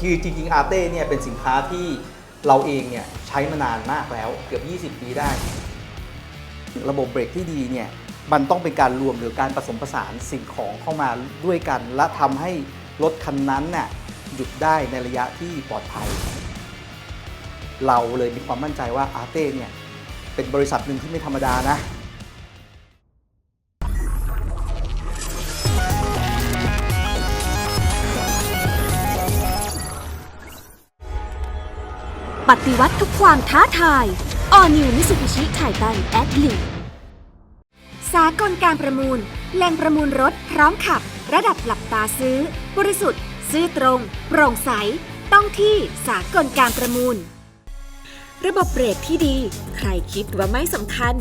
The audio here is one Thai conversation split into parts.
คือจริงๆอาเต้เนี่ยเป็นสินค้าที่เราเองเนี่ยใช้มานานมากแล้วเกือบ 20 ปีได้ ระบบเบรกที่ดีเนี่ยมันต้องเป็นการรวมหรือการผสมผสานสิ่งของเข้ามาด้วยกัน และทำให้รถคันนั้นน่ะหยุดได้ในระยะที่ปลอดภัย เราเลยมีความมั่นใจว่าอาเต้เนี่ยเป็นบริษัทหนึ่งที่ไม่ธรรมดานะ ปฏิวัติทุกความท้าทาย All New Mitsubishi Titan a t l e t สากลการประมูล แหล่งประมูลรถพร้อมขับ ระดับหลับตาซื้อ บริสุทธิ์ ซื้อตรง โปร่งใส ต้องที่สากลการประมูล ระบบเบรกที่ดี ใครคิดว่าไม่สำคัญ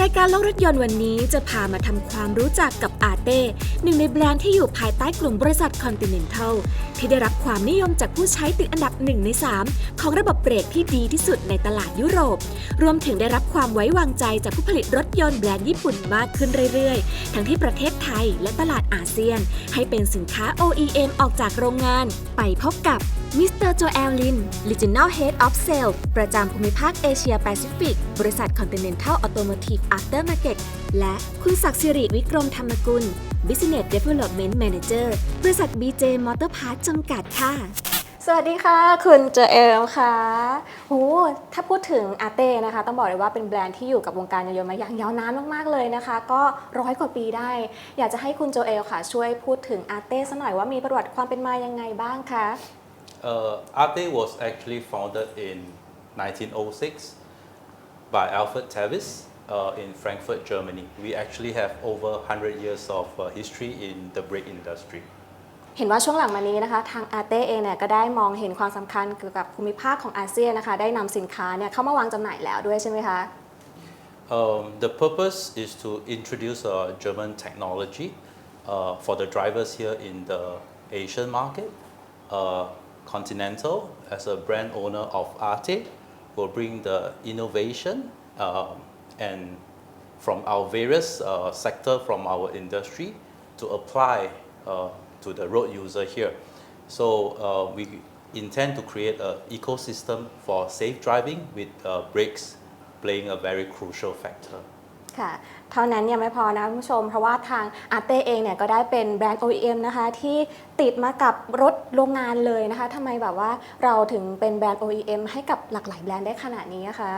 รายการโลกรถยนต์วันนี้จะพามาทำความรู้จักกับอาเต้หนึ่งในแบรนด์ที่อยู่ภายใต้กลุ่มบริษัท Continental ที่ได้รับความนิยมจากผู้ใช้ติดอันดับ 1 ใน 3 ของระบบเบรกที่ดีที่สุดในตลาดยุโรป รวมถึงได้รับความไว้วางใจจากผู้ผลิตรถยนต์แบรนด์ญี่ปุ่นมากขึ้นเรื่อยๆ ทั้งที่ประเทศไทยและตลาดอาเซียน ให้เป็นสินค้า OEM ออกจากโรงงาน ไปพบกับ มิสเตอร์โจแอลลิน Regional Head of Sales ประจำภูมิภาคเอเชียแปซิฟิก บริษัท Continental Automotive Aftermarket และคุณศักดิ์สิริวิกรมธรรมกุล Business Development Manager บริษัท BJ Motor Parts จำกัดค่ะ สวัสดีค่ะ คุณเจเอลค่ะโหถ้าพูดถึงอาเต้นะคะ ต้องบอกเลยว่าเป็นแบรนด์ที่อยู่กับวงการยานยนต์มาอย่างยาวนานมาก ๆ เลยนะคะ ก็ร้อยกว่าปีได้ อยากจะให้คุณโจเอลค่ะ ช่วยพูดถึงอาเต้สักหน่อยว่ามีประวัติความเป็นมายังไงบ้างคะ Uh, Arte was actually founded in 1906 by Alfred Tevis uh, in Frankfurt, Germany. We actually have over 100 years of uh, history in the brake industry. เห็นว่าช่วงหลังมานี้นะคะ ทางอาเต้เองเนี่ยก็ได้มองเห็นความสำคัญเกี่ยวกับภูมิภาคของอาเซียนนะคะ ได้นำสินค้าเนี่ยเข้ามาวางจำหน่ายแล้วด้วยใช่ไหมคะ Um, the purpose is to introduce uh, German technology uh, for the drivers here in the Asian market. Uh, Continental, as a brand owner of Arte, will bring the innovation um, and from our various uh, sector from our industry to apply uh, to the road user here. So uh, we intend to create an ecosystem for safe driving with uh, brakes playing a very crucial factor. ค่ะเท่านั้นยังไม่พอนะคุณผู้ชม เพราะว่าทางอาเต้เองเนี่ยก็ได้เป็นแบรนด์ OEM นะคะที่ติดมากับรถโรงงานเลยนะคะทำไมแบบว่าเราถึงเป็นแบรนด์ OEM ให้กับหลากหลายแบรนด์ได้ขนาดนี้นะคะ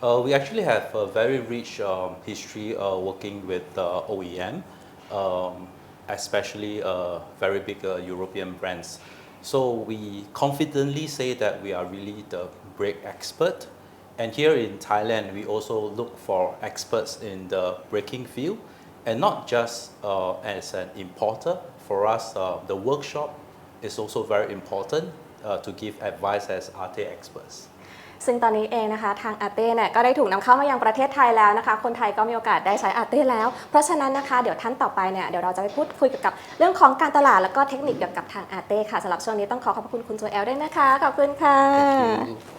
Uh, we actually have a very rich um, history uh, working with uh, OEM, um, especially uh, very big uh, European brands. So we confidently say that we are really the brake expert. And here in Thailand, we also look for experts in the braking field, and not just uh, as an importer. For us, uh, the workshop is also very important uh, to give advice as Arte experts. ซึ่งตอนนี้เองนะคะทางอาเต้เนี่ยก็ได้ถูกนำเข้ามายังประเทศไทยแล้วนะคะ คนไทยก็มีโอกาสได้ใช้อาเต้แล้ว เพราะฉะนั้นนะคะเดี๋ยวท่านต่อไปเนี่ยเดี๋ยวเราจะไปพูดคุยเกี่ยวกับเรื่องของการตลาดแล้วก็เทคนิคเกี่ยวกับทางอาเต้ค่ะสำหรับช่วงนี้ต้องขอขอบคุณคุณโจแอลด้วยนะคะขอบคุณค่ะ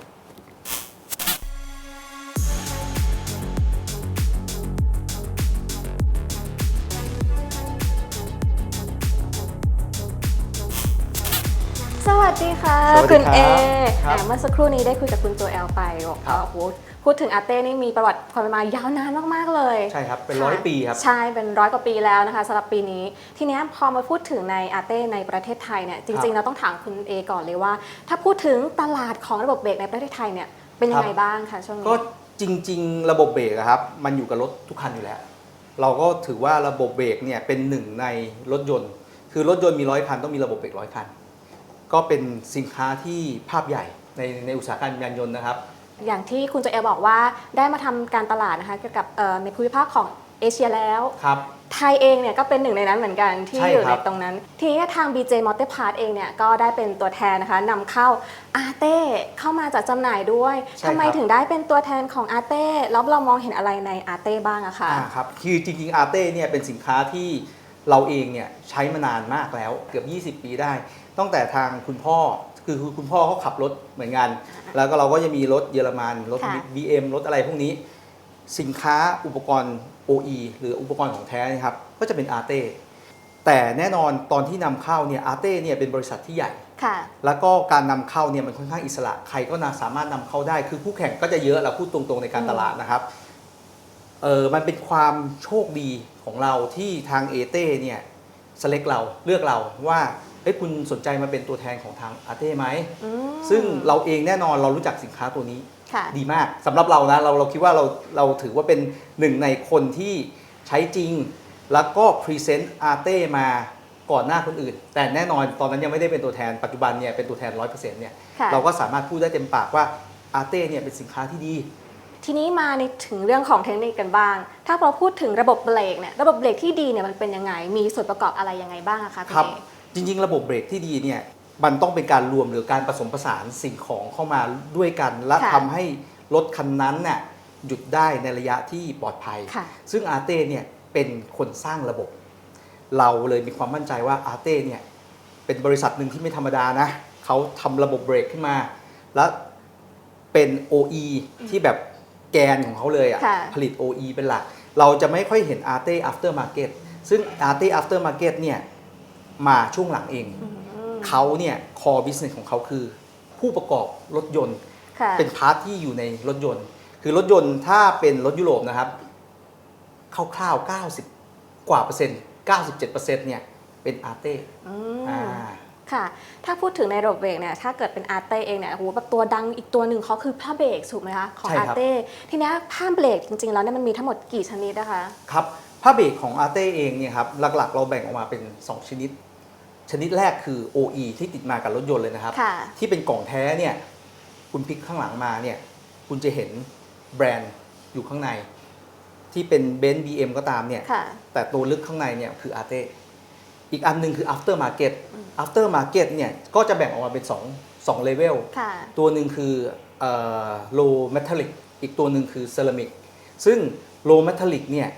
ค่ะ สวัสดีคุณครับเอครับ อ่าเมื่อสักครู่นี้ได้คุยกับคุณโจแอลไปบอกว่าโอ้โหพูดถึงอาเต้นี่มีประวัติความเป็นมายาวนานมากๆเลยใช่ครับ เป็นร้อยปีครับ ใช่เป็นร้อยกว่าปีแล้วนะคะสำหรับปีนี้ ทีเนี้ยพอมาพูดถึงในอาเต้ในประเทศไทยเนี่ยจริงๆ เราต้องถามคุณเอก่อนเลยว่า ถ้าพูดถึงตลาดของระบบเบรกในประเทศไทยเนี่ยเป็นยังไงครับ บ้างคะช่วงนี้ ก็จริง ๆ ระบบเบรกอะครับ มันอยู่กับรถทุกคันอยู่แล้ว เราก็ถือว่าระบบเบรกเนี่ยเป็นหนึ่งในรถยนต์ คือรถยนต์มีร้อยคันต้องมีระบบเบรกร้อยคัน ก็เป็นสินค้าที่ภาพใหญ่ในในอุตสาหกรรมยานยนต์นะครับ อย่างที่คุณโจเอลบอกว่าได้มาทำการตลาดนะคะเกี่ยวกับเอ่อในภูมิภาคของเอเชียแล้ว ครับ ไทยเองเนี่ยก็เป็นหนึ่งในนั้นเหมือนกันที่ใช่อยู่คในรับ ตรงนั้น ทีนี้ทาง BJ Motor Parts เองเนี่ยก็ได้เป็นตัวแทนนะคะนำเข้าอาเต้เข้ามาจัดจำหน่ายด้วยใช่ทำไมครับถึงได้เป็นตัวแทนของอาเต้แล้วเรามองเห็นอะไรในอาเต้บ้างอะคะ อ่าครับคือจริงๆอาเต้เนี่ยเป็นสินค้าที่เราเองเนี่ยใช้มานานมากแล้วเกือบ 20 ปีได้ ตั้งแต่ทางคุณพ่อคือคุณพ่อเขาขับรถเหมือนกัน แล้วก็เราก็จะมีรถเยอรมันรถ ค่ะ BM รถอะไรพวกนี้ สินค้าอุปกรณ์ OE หรืออุปกรณ์ของแท้เนยครับก็จะเป็นอาเต้แต่แน่นอนตอนที่นำเข้าเนี่ยอาร์เต้เนี่ยเป็นบริษัทที่ใหญ่ ค่ะ แล้วก็การนำเข้าเนี่ยมันค่อนข้างอิสระใครก็นาสามารถนำเข้าได้ คือคู่แข่งก็จะเยอะเราพูดตรงๆในการตลาดนะครับเออมันเป็นความโชคดีของเราที่ทางเอเต้เนี่ยสเล็กเราเลือกเราว่า เฮ้ยคุณสนใจมาเป็นตัวแทนของทางอาร์เต้ไหม อืมซึ่งเราเองแน่นอนเรารู้จักสินค้าตัวนี้ ค่ะ ดีมากสำหรับเรานะเราเราคิดว่าเราเราถือว่าเป็นหนึ่งในคนที่ใช้จริง แล้วก็พรีเซนต์อาร์เต้มาก่อนหน้าคนอื่น แต่แน่นอนตอนนั้นยังไม่ได้เป็นตัวแทนปัจจุบันเนี่ยเป็นตัวแทน 100%เนี่ยค่ะ เราก็สามารถพูดได้เต็มปากว่าอาร์เต้เนี่ยเป็นสินค้าที่ดี ทีนี้มาในถึงเรื่องของเทคนิคกันบ้าง ถ้าเราพูดถึงระบบเบรกเนี่ย ระบบเบรกที่ดีเนี่ยมันเป็นยังไง มีส่วนประกอบอะไรยังไงบ้างอะคะคุณครับ เอ จริง ๆ ระบบเบรกที่ดีเนี่ยมันต้องเป็นการรวมหรือการผสมผสานสิ่งของเข้ามาด้วยกัน และค่ะทำให้รถคันนั้นน่ะหยุดได้ในระยะที่ปลอดภัย ค่ะ ซึ่งอาร์เต้เนี่ยเป็นคนสร้างระบบ เราเลยมีความมั่นใจว่าอาร์เต้เนี่ยเป็นบริษัทหนึ่งที่ไม่ธรรมดานะเขาทำระบบเบรกขึ้นมา และเป็น OE ที่แบบแกนของเขาเลยค่ะ อะ่ะผลิต OE เป็นหลัก เราจะไม่ค่อยเห็น Arte After Market ซึ่ง Arte After Market เนี่ย มาช่วงหลังเองอืมเขาเนี่ย core business ของเขาคือ ผู้ประกอบรถยนต์ค่ะเป็นพาร์ทที่อยู่ในรถยนต์ คือรถยนต์ถ้าเป็นรถยุโรปนะครับคร่าวๆ90 กว่าเปอร์เซ็นต์97เปอร์เซ็นต์เนี่ยเป็นอาร์เต้อือ่ามค่ะ ถ้าพูดถึงในระบบเบรกเนี่ย ถ้าเกิดเป็นอาร์เต้เองเนี่ยโอ้โหแบบตัวดังอีกตัวหนึ่งเขาคือผ้าเบรกถูกไหมคะ ของใช่อาครับร์เต้ ทีนี้ผ้าเบรกจริงๆ แล้วเนี่ยมันมีทั้งหมดกี่ชนิดนะคะ ครับ ผ้าเบรกของอาร์เต้เองเนี่ยครับ หลักๆ เราแบ่งออกมาเป็น 2 ชนิด ชนิดแรกคือ OE ที่ติดมากับรถยนต์เลยนะครับ ค่ะ ที่เป็นกล่องแท้เนี่ยคุณพลิกข้างหลังมาเนี่ยคุณจะเห็นแบรนด์อยู่ข้างใน ที่เป็นเบนซ์บีเอ็มก็ตามเนี่ย ค่ะ แต่ตัวลึกข้างในเนี่ยคืออาร์เต้อีกอันหนึ่งคือ after market after market เนี่ยก็จะแบ่งออกมาเป็น2 2 level ค่ะ ตัวหนึ่งคือเอ่อ low metallic อีกตัวหนึ่งคือ ceramic ซึ่ง low metallic เนี่ย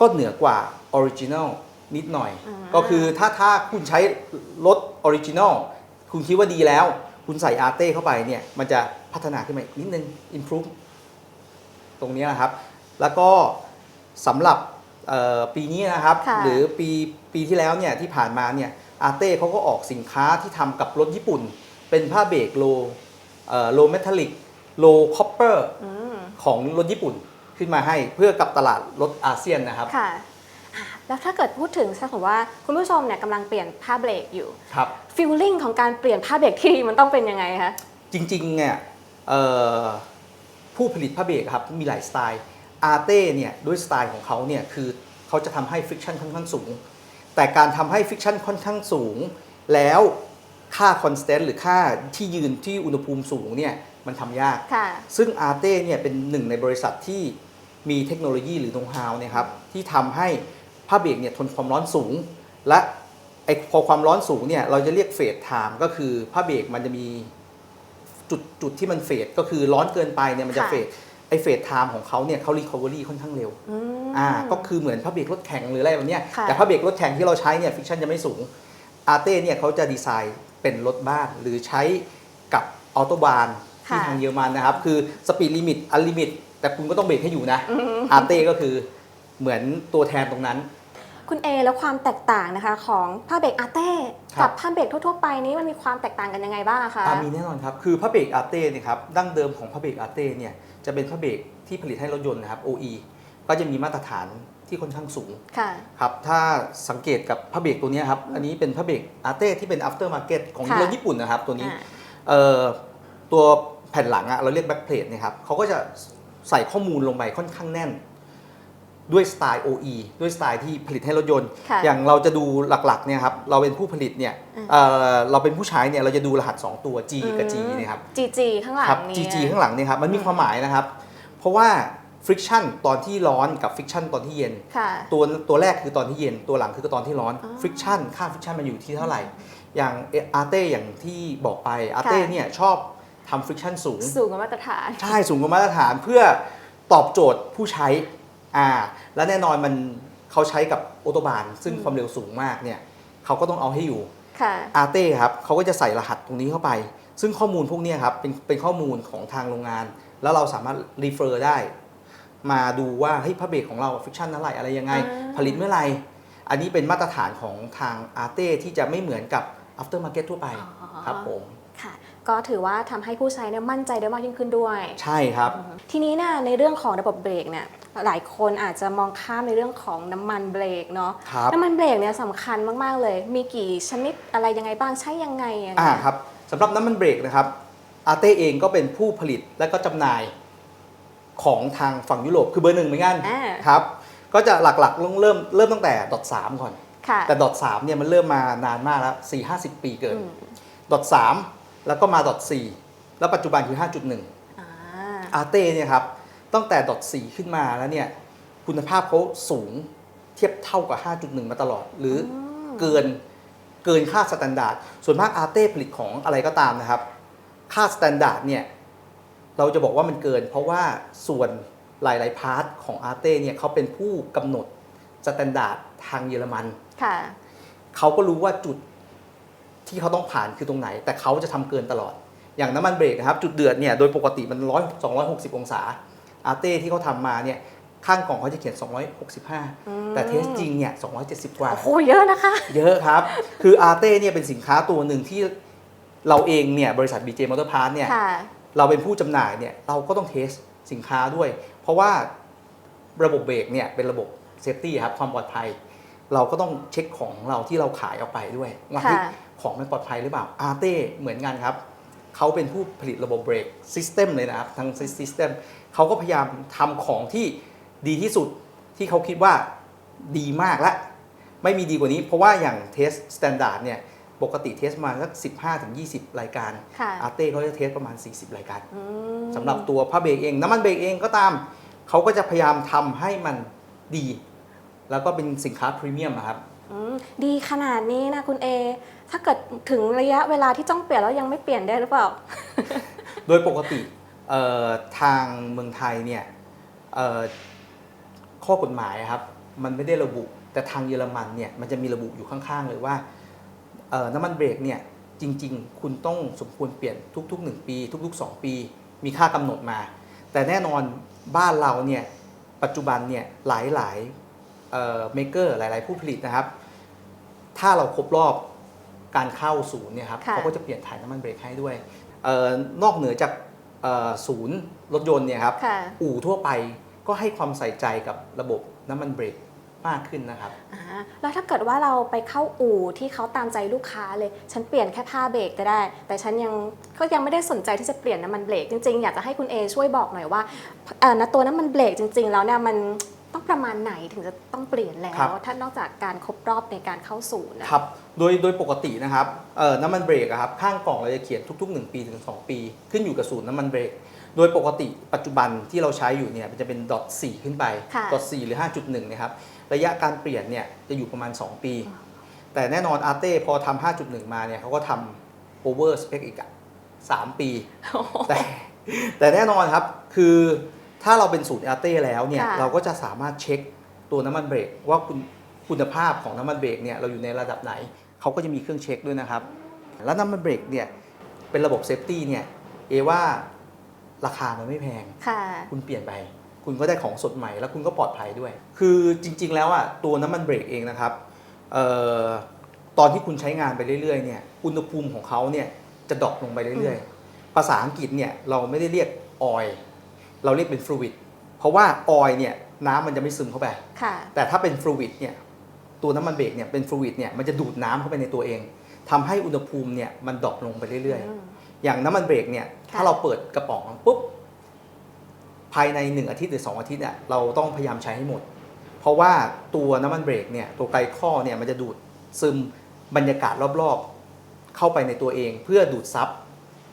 ก็เหนือกว่า original นิดหน่อย อ่า ก็คือถ้าถ้าคุณใช้รถ original คุณคิดว่าดีแล้ว คุณใส่อาร์เต้เข้าไปเนี่ย มันจะพัฒนาขึ้นมาอีกนิดนึง improve ตรงเนี้ยนะครับ แล้วก็สำหรับเอ่อปีนี้นะครับ ค่ะ หรือปีปีที่แล้วเนี่ยที่ผ่านมาเนี่ยอาร์เต้เขาก็ออกสินค้าที่ทำกับรถญี่ปุ่น เป็นผ้าเบรกโลโลเมทัลลิกโลคอปเปอร์ อืมของรถญี่ปุ่นขึ้นมาให้เพื่อกับตลาดรถอาเซียนนะครับ ค่ะอะ แล้วถ้าเกิดพูดถึงถ้าสมมติว่าคุณผู้ชมเนี่ยกำลังเปลี่ยนผ้าเบรกอยู่ครับฟีลลิ่งของการเปลี่ยนผ้าเบรกที่ดีมันต้องเป็นยังไงคะจริงๆเนี่ยเอ่อผู้ผลิตผ้าเบรกครับมีหลายสไตล์อาร์เต้เนี่ยด้วยสไตล์ของเขาเนี่ยคือเขาจะทำให้ฟ i ิ t ชันค่อนข้างสูง แต่การทำให้ฟ i ิ t ชันค่อนข้างสูง แล้วค่าคอนสแตนต์หรือค่าที่ยืนที่อุณหภูมิสูงเนี่ยมันทำยากค่ะซึ่งอาร์เต้เนี่ยเป็นหนึ่งในบริษัทที่มีเทคโนโลยีหรือโน้ตฮาวเนี่ยครับที่ทำให้ ผ้าเบรกเนี่ยทนความร้อนสูง และไอพอความร้อนสูงเนี่ยเราจะเรียกเฟสไทม์ก็คือผ้าเบรกมันจะมีจุดจุดที่มันเฟสก็คือร้อนเกินไปเนี่ยมันจะค่ะ เฟสไอเฟสไทม์ของเขาเนี่ยเขารีคอเวอรี่ค่อนข้างเร็ว อืม อ่าก็คือเหมือนผ้าเบรกรถแข่งหรืออะไรแบบเนี้ยค่ะ แต่ผ้าเบรกรถแข่งที่เราใช้เนี่ยฟิกชันจะไม่สูงอาร์เต้เนี่ยเขาจะดีไซน์เป็นรถบ้านหรือใช้กับออโตบานที่ค่ะทางเยอรมันนะครับ คือสปีดลิมิตอันลิมิตแต่คุณก็ต้องเบรกให้อยู่นะอาร์เต้ก็คือ เหมือนตัวแทนตรงนั้น คุณเอแล้วความแตกต่างนะคะของผ้าเบรกอาร์เต้ครับ กับผ้าเบรกทั่วๆไปนี้มันมีความแตกต่างกันยังไงบ้างอะคะอ่ามีแน่นอนครับ คือผ้าเบรกอาร์เต้เนี่ยครับดั้งเดิมของผ้าเบรกอาร์เต้เนี่ยจะเป็นผ้าเบรกที่ผลิตให้รถยนต์นะครับ OE ก็จะมีมาตรฐานที่ค่อนข้างสูงค่ะ ครับถ้าสังเกตกับผ้าเบรกตัวเนี้ยครับอันนี้เป็นผ้าเบรกอาร์เต้ที่เป็น after market ของค่ะ รถญี่ปุ่นนะครับตัวนี้ อ่า เอ่อตัวแผ่นหลังอะเราเรียก back plate เนะครับเขาก็จะใส่ข้อมูลลงไปค่อนข้างแน่น ด้วยสไตล์ OE ด้วยสไตล์ที่ผลิตให้รถยนต์ ค่ะอย่างเราจะดูหลักๆเนี่ยครับเราเป็นผู้ผลิตเนี่ยอ่าเอ่อเราเป็นผู้ใช้เนี่ยเราจะดูรหัส 2 ตัว G กับ G เนะครับจีจีข้างหลังครับ นี้ GG ข้างหลังเนี่ยครับมันมีความหมายนะครับ เพราะว่า friction ตอนที่ร้อนกับ friction ตอนที่เย็น ค่ะ ตัวตัวแรกคือตอนที่เย็นตัวหลังคือตอนที่ร้อนอ๋อ friction ค่า friction มันอยู่ที่เท่าไหร่ อย่างอาร์เต้อย่างที่บอกไปอาร์เต้ค่ะ เนี่ยชอบทำ friction สูง สูงกว่ามาตรฐาน ใช่สูงกว่ามาตรฐานเพื่อตอบโจทย์ผู้ใช้ อ่า และแน่นอนมันเขาใช้กับออโตบาน ซึ่งอืมความเร็วสูงมากเนี่ยเขาก็ต้องเอาให้อยู่ค่ะอาร์เต้ครับเขาก็จะใส่รหัสตรงนี้เข้าไป ซึ่งข้อมูลพวกเนี้ยครับเป็นเป็นข้อมูลของทางโรงงาน แล้วเราสามารถรีเฟอร์ได้ มาดูว่าเฮ้ยพระเบรกของเราฟิกชันเท่าไหร่อะไรยังไงอ่าผลิตเมื่อไหร่อันนี้เป็นมาตรฐานของทางอาร์เต้ที่จะไม่เหมือนกับ after market ทั่วไปอ๋อครับผมค่ะ ก็ถือว่าทำให้ผู้ใช้เนี่ยมั่นใจได้มากยิ่งขึ้นด้วย ใช่ครับ ทีนี้เนี่ยในเรื่องของระบบเบรกเนี่ยหลายคนอาจจะมองข้ามในเรื่องของน้ำมันเบรกเนาะครับน้ำมันเบรกเนี่ยสำคัญมากๆเลย มีกี่ชนิดอะไรยังไงบ้างใช้ยังไงอะอ่าครับสำหรับน้ำมันเบรกนะครับอาร์เต้เองก็เป็นผู้ผลิตและก็จำหน่ายของทางฝั่งยุโรปคือเบอร์หนึ่งเหมือนกันอ่าครับก็จะหลักๆเริ่มเริ่มเริ่มตั้งแต่ดอทสามก่อนค่ะแต่ดอทสามเนี่ยมันเริ่มมานานมากแล้วสี่ห้าสิบปีเกินอืมดอทสาม แล้วก็มาดอทสี่แล้วปัจจุบันคือห้าจุดหนึ่งอ่าอาร์เต้เนี่ยครับตั้งแต่ดอทสี่ขึ้นมาแล้วเนี่ยคุณภาพเขาสูงเทียบเท่ากับ 5.1 มาตลอด หรืออมเกินเกินค่าสแตนดาร์ดส่วนมากอาร์เต้ผลิตของอะไรก็ตามนะครับ ค่าสแตนดาร์ดเนี่ยเราจะบอกว่ามันเกิน เพราะว่าส่วนหลาย ๆ พาร์ทของอาร์เต้เนี่ยเขาเป็นผู้กำหนดสแตนดาร์ดทางเยอรมัน ค่ะ เขาก็รู้ว่าจุด ที่เขาต้องผ่านคือตรงไหน แต่เขาจะทำเกินตลอด อย่างน้ำมันเบรกนะครับจุดเดือดเนี่ยโดยปกติมันร้อยสองร้อยหกสิบองศาอาร์เต้ที่เขาทำมาเนี่ยข้างกล่องเขาจะเขียน 265 แต่เทสจริงเนี่ย 270 กว่า โอ้โห เยอะนะคะ เยอะครับ คืออาร์เต้เนี่ยเป็นสินค้าตัวหนึ่งที่เราเองเนี่ย บริษัท BJ Motor Parts เนี่ยค่ะเราเป็นผู้จำหน่ายเนี่ย เราก็ต้องเทสสินค้าด้วย เพราะว่าระบบเบรกเนี่ย เป็นระบบเซฟตี้ครับ ความปลอดภัย เราก็ต้องเช็คของเราที่เราขายออกไปด้วยว่าค่ะเฮ้ย ของมันปลอดภัยหรือเปล่าอาร์เต้เหมือนกันครับเขาเป็นผู้ผลิตระบบเบรกซิสเต็มเลยนะครับทั้งซิสเต็มเขาก็พยายามทำของที่ดีที่สุดที่เขาคิดว่าดีมากและ ไม่มีดีกว่านี้ เพราะว่าอย่างเทสสแตนดาร์ดเนี่ยปกติเทสมาสัก15-20 รายการค่ะอาร์เต้เขาจะเทสประมาณ 40 รายการอืมสำหรับตัวผ้าเบรกเอง น้ำมันเบรกเองก็ตาม เขาก็จะพยายามทำให้มันดี แล้วก็เป็นสินค้าพรีเมียมอะครับ อืมดีขนาดนี้นะคุณเอ ถ้าเกิดถึงระยะเวลาที่ต้องเปลี่ยนแล้วยังไม่เปลี่ยนได้หรือเปล่า โดยปกติเอ่อทางเมืองไทยเนี่ยเอ่อข้อกฎหมายอะครับมันไม่ได้ระบุ แต่ทางเยอรมันเนี่ยมันจะมีระบุอยู่ข้างๆเลยว่าเอ่อน้ำมันเบรกเนี่ยจริง ๆ คุณต้องสมควรเปลี่ยนทุกๆ 1 ปี ทุก ๆ 2 ปี มีค่ากำหนดมา แต่แน่นอนบ้านเราเนี่ยปัจจุบันเนี่ยหลายๆ เมเกอร์หลาย ๆ ผู้ผลิตนะครับ ถ้าเราครบรอบการเข้าศูนย์เนี่ยครับค่ะ เขาก็จะเปลี่ยนถ่ายน้ำมันเบรกให้ด้วยเออนอกเหนือจากเอ่อศูนย์รถยนต์เนี่ยครับ ค่ะอู่ทั่วไปก็ให้ความใส่ใจกับระบบน้ำมันเบรกมากขึ้นนะครับ อ่าแล้วถ้าเกิดว่าเราไปเข้าอู่ที่เขาตามใจลูกค้าเลย ฉันเปลี่ยนแค่ผ้าเบรกก็ได้ แต่ฉันยังก็ยังไม่ได้สนใจที่จะเปลี่ยนน้ำมันเบรกจริงๆ อยากจะให้คุณเอช่วยบอกหน่อยว่าเอ่อนะตัวน้ำมันเบรกจริง ๆ แล้วเนี่ยมัน ต้องประมาณไหนถึงจะต้องเปลี่ยนแล้ครัว บ ถ้านอกจากการครบรอบในการเข้าศูนย์นะ ครับ โดย โดยปกตินะครับเอ่อน้ำมันเบรกอะครับ ข้างกล่องเราจะเขียนทุก ๆ 1 ปีถึง 2 ปี ขึ้นอยู่กับสูตรน้ำมันเบรก โดยปกติปัจจุบันที่เราใช้อยู่เนี่ยมันจะเป็นดอท4ขึ้นไปค่ะ ดอท4หรือ 5.1เนี่ยครับ ระยะการเปลี่ยนเนี่ยจะอยู่ประมาณ 2 ปี แต่แน่นอนอาร์เต้พอทำ5.1 มาเนี่ยเขาก็ทำโอเวอร์สเปคอีกอะ3 ปี แต่แต่แน่นอนครับ คือ ถ้าเราเป็นสูตรอาร์เต้แล้วเนี่ยค่ะเราก็จะสามารถเช็คตัวน้ำมันเบรกว่าคุณคุณภาพของน้ำมันเบรกเนี่ยเราอยู่ในระดับไหน เขาก็จะมีเครื่องเช็คด้วยนะครับ แล้วน้ำมันเบรกเนี่ยเป็นระบบเซฟตี้เนี่ยเอว่าราคามันไม่แพง ค่ะ คุณเปลี่ยนไป คุณก็ได้ของสดใหม่แล้วคุณก็ปลอดภัยด้วย คือจริงๆ แล้วอะตัวน้ำมันเบรกเองนะครับเอ่อตอนที่คุณใช้งานไปเรื่อยๆเนี่ยอุณหภูมิของเขาเนี่ยจะดรอปลงไปเรื่อยๆ ภาษาอังกฤษเนี่ยเราไม่ได้เรียกออย เราเรียกเป็นฟลูอิดเพราะว่าออยเนี่ยน้ำมันจะไม่ซึมเข้าไป ค่ะ แต่ถ้าเป็นฟลูอิดเนี่ยตัวน้ำมันเบรกเนี่ยเป็นฟลูอิดเนี่ยมันจะดูดน้ำเข้าไปในตัวเองทำให้อุณหภูมิเนี่ยมันดรอปลงไปเรื่อยๆอืมอย่างน้ำมันเบรกเนี่ยค่ะ ถ้าเราเปิดกระป๋องปุ๊บภายใน 1 อาทิตย์หรือ 2 อาทิตย์เนี่ยเราต้องพยายามใช้ให้หมด เพราะว่าตัวน้ำมันเบรกเนี่ยตัวไกลข้อเนี่ยมันจะดูดซึมบรรยากาศรอบๆ เข้าไปในตัวเอง เพื่อดูดซับ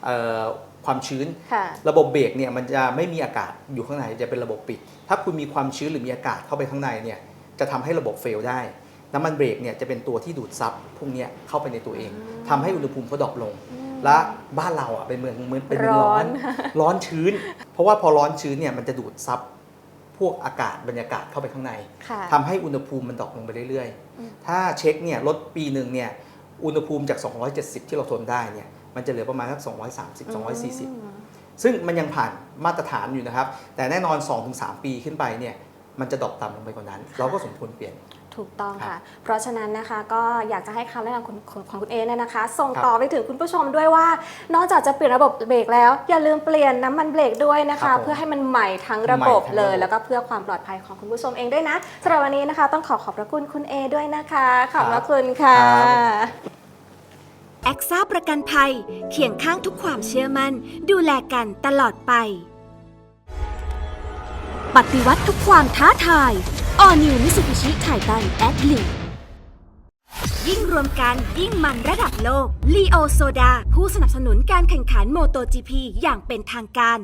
เอ่อ ความชื้น ค่ะ ระบบเบรกเนี่ยมันจะไม่มีอากาศอยู่ข้างในจะเป็นระบบปิด ถ้าคุณมีความชื้นหรือมีอากาศเข้าไปข้างในเนี่ยจะทำให้ระบบเฟลได้ น้ำมันเบรกเนี่ยจะเป็นตัวที่ดูดซับพวกเนี้ยเข้าไปในตัวเองทำให้อุณหภูมิเขาดรอปลง และบ้านเราอะเป็นเมืองเมืองเป็นเมืองร้อน ร้อนชื้น เพราะว่าพอร้อนชื้นเนี่ยมันจะดูดซับพวกอากาศบรรยากาศเข้าไปข้างใน ค่ะ ทำให้อุณหภูมิมันดรอปลงไปเรื่อยอืม ๆ ถ้าเช็คเนี่ยลดปีหนึ่งเนี่ยอุณหภูมิจาก 270 ที่เราทนได้เนี่ย มันจะเหลือประมาณสัก230 240 ซึ่งมันยังผ่านมาตรฐานอยู่นะครับ แต่แน่นอน 2-3 ปีขึ้นไปเนี่ยมันจะดรอปต่ำลงไปกว่านั้น เราก็สมควรเปลี่ยนถูกต้องครัค่ะบเพราะฉะนั้นนะคะก็อยากจะให้คำแนะนำของของของคุณเอเนี่ยนะคะ ส่งต่อไปถึงคุณผู้ชมด้วยว่า นอกจากจะเปลี่ยนระบบเบรกแล้ว อย่าลืมเปลี่ยนน้ำมันเบรกด้วยนะครัคะบผมเพื่อให้มันใหม่ทั้งระบบใหม่ทั้งระบบเลย แล้วก็เพื่อความปลอดภัยของคุณผู้ชมเองด้วยนะสำหรับวันนี้นะคะ ต้องขอขอบพระคุณคุณเอด้วยนะคะ ขอบพระคุณค่ะ แอคซ่าประกันภัย เคียงข้างทุกความเชื่อมัน่น ดูแลกันตลอดไป ปฏิวัติทุกความท้าทาย All New Mitsubishi Titan a d l i ยิ่งรวมกันยิ่งมันระดับโลก ลีโอโซดา ผู้สนับสนุนการแข่งขัน MotoGP อย่างเป็นทางการ